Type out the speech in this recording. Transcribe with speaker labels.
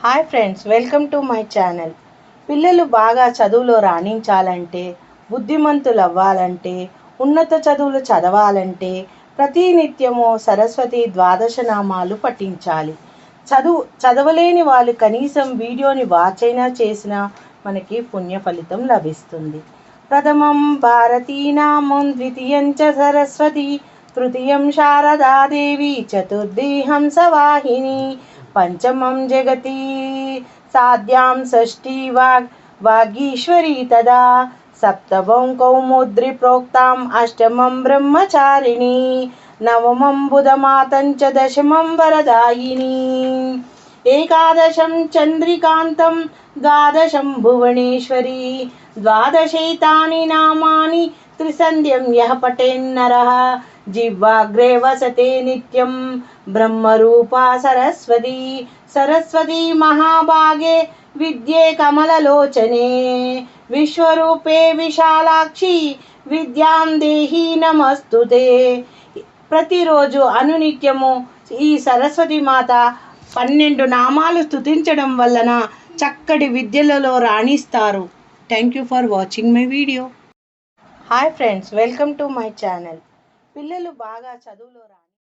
Speaker 1: Hi friends welcome to my channel. పిల్లలు బాగా చదువులో రాణించాలంటే బుద్ధిమంతులు అవ్వాలంటే ఉన్నత చదువులు చదవాలంటే ప్రతినిత్యము సరస్వతి ద్వాదశ నామాలు పఠించాలి. చదువు చదవలేని వాళ్ళు కనీసం వీడియోని వాచ్ అయినా చేసినా మనకి పుణ్య ఫలితం లభిస్తుంది. ప్రథమం భారతీనామం ద్వితీయం చ సరస్వతి తృతీయం శారదాదేవి చతుర్థి హంసవాహిని पञ्चमं जगति साद्यां षष्ठी वाग् वागीश्वरी तदा। सप्तमं कौमुद्रि प्रोक्ताम् अष्टमं ब्रह्मचारिणी। नवमं बुधमातञ्च दशमं वरदायिनी। एकादशं चन्द्रिकान्तं द्वादशं भुवनेश्वरी। द्वादशैतानि नामानि త్రిసంధ్యం యః పటేన్నర జిహ్వాగ్రే వసతే నిత్యం. బ్రహ్మరూపా సరస్వతి సరస్వతి మహాభాగే విద్యే కమలలోచనే. విశ్వరూపే విశాలాక్షి విద్యాం దేహి నమస్తు ప్రతిరోజు అనునిత్యము ఈ సరస్వతి మాత పన్నెండు నామాలు స్తుతించడం వలన చక్కటి విద్యలలో రాణిస్తారు. Thank you for watching my video hi friends welcome to my channel పిల్లలు బాగా చదువులో రా